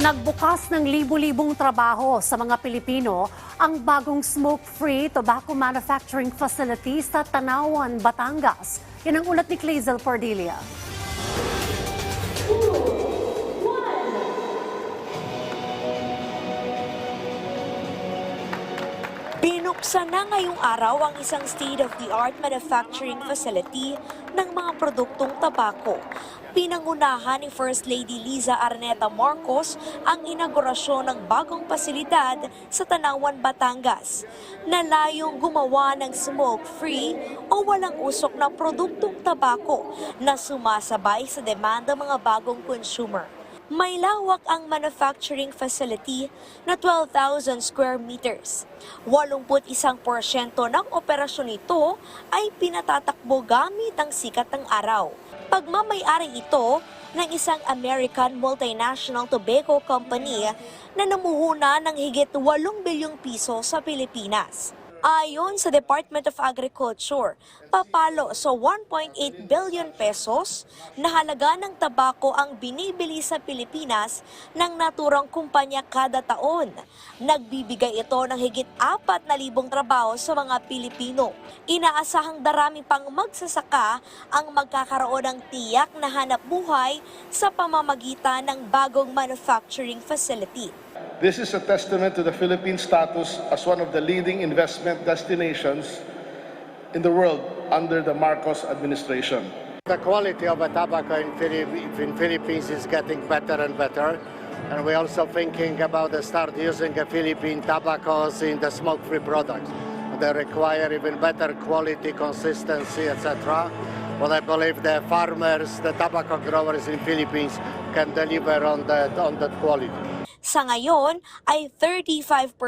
Nagbukas ng libu-libong trabaho sa mga Pilipino ang bagong smoke-free tobacco manufacturing facility sa Tanawan, Batangas. Yan ang ulat ni Clazel Cordelia. Binuksan na ngayong araw ang isang state-of-the-art manufacturing facility ng mga produktong tabako. Pinangunahan ni First Lady Liza Arneta Marcos ang inaugurasyon ng bagong pasilidad sa Tanawan, Batangas na layong gumawa ng smoke-free o walang usok na produktong tabako na sumasabay sa demanda mga bagong consumer. May lawak ang manufacturing facility na 12,000 square meters. 81% ng operasyon nito ay pinatatakbo gamit ang sikat ng araw. Pagmamayari ito ng isang American multinational tobacco company na namuhuna ng higit 8 bilyong piso sa Pilipinas. Ayon sa Department of Agriculture, papalo sa 1.8 billion pesos na halaga ng tabako ang binibili sa Pilipinas ng naturang kumpanya kada taon. Nagbibigay ito ng higit 4,000 trabaho sa mga Pilipino. Inaasahang darami pang magsasaka ang magkakaroon ng tiyak na hanap buhay sa pamamagitan ng bagong manufacturing facility. This is a testament to the Philippine status as one of the leading investment destinations in the world under the Marcos administration. The quality of tobacco in, Philip- in Philippines is getting better and better. And we're also thinking about the start using the Philippine tobaccos in the smoke-free products. They require even better quality, consistency, etc. Well, I believe the farmers, the tobacco growers in Philippines can deliver on that, on that quality. Sa ngayon ay 35%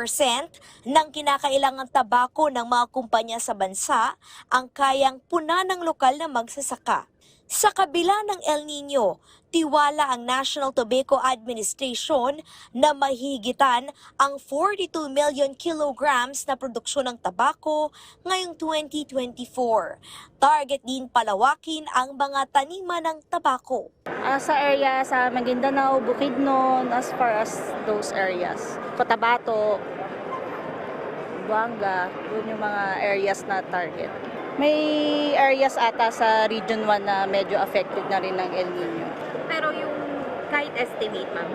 ng kinakailangang tabako ng mga kumpanya sa bansa ang kayang puna ng lokal na magsasaka. Sa kabila ng El Nino, tiwala ang National Tobacco Administration na mahigitan ang 42 million kilograms na produksyon ng tabako ngayong 2024. Target din palawakin ang mga taniman ng tabako. Ah, sa area sa Maguindanao, Bukidnon, as far as those areas. Cotabato, Buanga, yun yung mga areas na target. May areas ata sa Region 1 na medyo affected na rin ng El Nino. Pero yung kahit estimate, ma'am,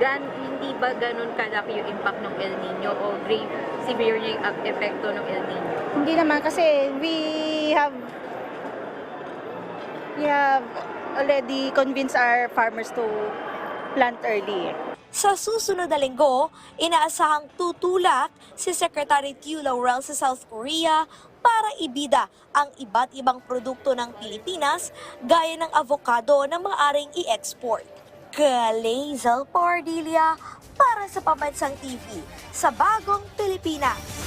gan, hindi ba ganun kalaki yung impact ng El Nino o grave, severe yung epekto ng El Nino? Hindi naman kasi we have we have already convinced our farmers to plant early. Sa susunod na linggo, inaasahang tutulak si Secretary Tiu Laurel sa South Korea para ibida ang iba't ibang produkto ng Pilipinas gaya ng avocado na maaaring i-export. Kalazel Pardilia para sa Pamansang TV sa Bagong Pilipinas.